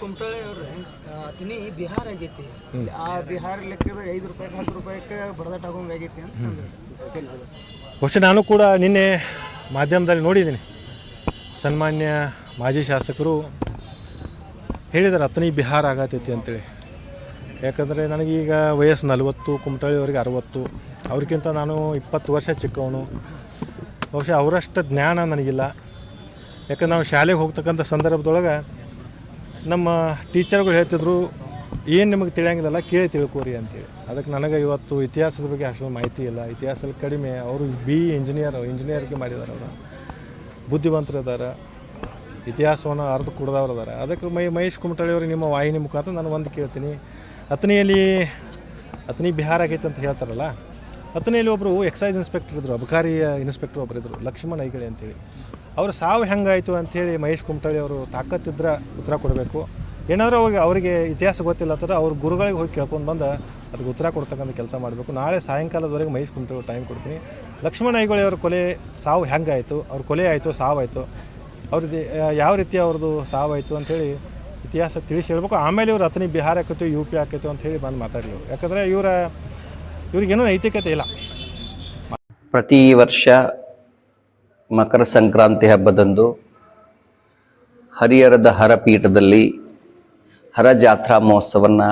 ಕುಮಟಳ್ಳಿ ಅವ್ರೆ ಬಿಹಾರ ಆಗೈತಿ. ಆ ಬಿಹಾರ ಲೆಕ್ಕದಾಗ ಐದು ರೂಪಾಯಿ ಹತ್ತು ರೂಪಾಯಿಗೆ ಬಡದಾಟ ಆಗೋಂಗ್ ಆಗೈತಿ ಅಂತ ಅಂದ್ರು ಸರ್. ಬಹುಶಃ ನಾನು ಕೂಡ ನಿನ್ನೆ ಮಾಧ್ಯಮದಲ್ಲಿ ನೋಡಿದ್ದೀನಿ. ಸನ್ಮಾನ್ಯ ಮಾಜಿ ಶಾಸಕರು ಹೇಳಿದ್ದಾರೆ ಅತನಿ ಬಿಹಾರ ಆಗತೈತಿ ಅಂತೇಳಿ. ಯಾಕಂದರೆ ನನಗೀಗ ವಯಸ್ಸು ನಲವತ್ತು ಕುಮಟಳ್ಳಿಯವರಿಗೆ ಅರವತ್ತು. ಅವ್ರಿಗಿಂತ ನಾನು ಇಪ್ಪತ್ತು ವರ್ಷ ಚಿಕ್ಕವನು. ಬಹುಶಃ ಅವರಷ್ಟು ಜ್ಞಾನ ನನಗಿಲ್ಲ. ಯಾಕಂದ್ರೆ ನಾವು ಶಾಲೆಗೆ ಹೋಗ್ತಕ್ಕಂಥ ಸಂದರ್ಭದೊಳಗೆ ನಮ್ಮ ಟೀಚರ್ಗಳು ಹೇಳ್ತಿದ್ರು, ಏನು ನಿಮಗೆ ತಿಳಿಯಂಗಿಲ್ಲ, ಕೇಳಿ ತಿಳ್ಕೊರಿ ಅಂತೇಳಿ. ಅದಕ್ಕೆ ನನಗೆ ಇವತ್ತು ಇತಿಹಾಸದ ಬಗ್ಗೆ ಅಷ್ಟೊಂದು ಮಾಹಿತಿ ಇಲ್ಲ. ಇತಿಹಾಸದಲ್ಲಿ ಕಡಿಮೆ, ಅವರು ಬಿ ಇಂಜಿನಿಯರ್ ಇಂಜಿನಿಯರ್ಗೆ ಮಾಡಿದ್ದಾರೆ ಅವರು. ಬುದ್ಧಿವಂತರಿದ್ದಾರೆ ಇತಿಹಾಸವನ್ನು ಅರ್ಧ ಕುಡ್ದವ್ರು ಇದ್ದಾರೆ. ಅದಕ್ಕೆ ಮೈ, ಮಹೇಶ್ ಕುಮಟಳ್ಳಿ ಅವ್ರಿಗೆ ನಿಮ್ಮ ವಾಹಿನಿ ಮುಖಾಂತರ ನಾನು ಒಂದು ಕೇಳ್ತೀನಿ. ಅತನಿಯಲ್ಲಿ ಅತನಿ ಬಿಹಾರ ಆಗೈತೆ ಅಂತ ಹೇಳ್ತಾರಲ್ಲ ಅತನಿಯಲ್ಲಿ ಒಬ್ಬರು ಎಕ್ಸೈಸ್ ಇನ್ಸ್ಪೆಕ್ಟರ್ ಇದ್ದರು ಅಬಕಾರಿ ಇನ್ಸ್ಪೆಕ್ಟರ್ ಒಬ್ಬರು ಇದ್ದರು ಲಕ್ಷ್ಮಣ ಐಗಳಿ ಅಂತೇಳಿ. ಅವ್ರ ಸಾವು ಹೆಂಗಾಯಿತು ಅಂಥೇಳಿ ಮಹೇಶ್ ಕುಮಟಳ್ಳಿ ಅವರು ತಾಕತ್ತಿದ್ರೆ ಉತ್ತರ ಕೊಡಬೇಕು. ಏನಾದರೂ ಅವ್ರಿಗೆ ಅವರಿಗೆ ಇತಿಹಾಸ ಗೊತ್ತಿಲ್ಲ ಅಂದ್ರೆ ಅವ್ರ ಗುರುಗಳಿಗೆ ಹೋಗಿ ಕೇಳ್ಕೊಂಡು ಬಂದು ಅದಕ್ಕೆ ಉತ್ತರ ಕೊಡ್ತಕ್ಕಂಥ ಕೆಲಸ ಮಾಡಬೇಕು. ನಾಳೆ ಸಾಯಂಕಾಲದವರೆಗೆ ಮಹೇಶ್ ಕುಮಟಳ್ಳಿ ಟೈಮ್ ಕೊಡ್ತೀನಿ. ಲಕ್ಷ್ಮಣ ಐಗೊಳಿ ಅವ್ರ ಕೊಲೆ ಸಾವು ಹೆಂಗಾಯಿತು? ಅವ್ರ ಕೊಲೆ ಆಯಿತು, ಸಾವಾಯಿತು? ಅವ್ರದ್ದು ಯಾವ ರೀತಿ ಅವ್ರದ್ದು ಸಾವಾಯಿತು ಅಂಥೇಳಿ ಇತಿಹಾಸ ತಿಳಿಸಿ ಹೇಳ್ಬೇಕು. ಆಮೇಲೆ ಇವ್ರು ಅತನಿ ಬಿಹಾರ ಆಕೈತು ಯು ಪಿ ಅಂತ ಹೇಳಿ ಬಂದು ಮಾತಾಡಲಿ ಯಾಕಂದರೆ ಇವರ, ಇವ್ರಿಗೇನೂ ನೈತಿಕತೆ ಇಲ್ಲ. ಪ್ರತಿ ವರ್ಷ ಮಕರ ಸಂಕ್ರಾಂತಿ ಹಬ್ಬದಂದು ಹರಿಹರದ ಹರಪೀಠದಲ್ಲಿ ಹರ ಜಾತ್ರಾ ಮಹೋತ್ಸವವನ್ನು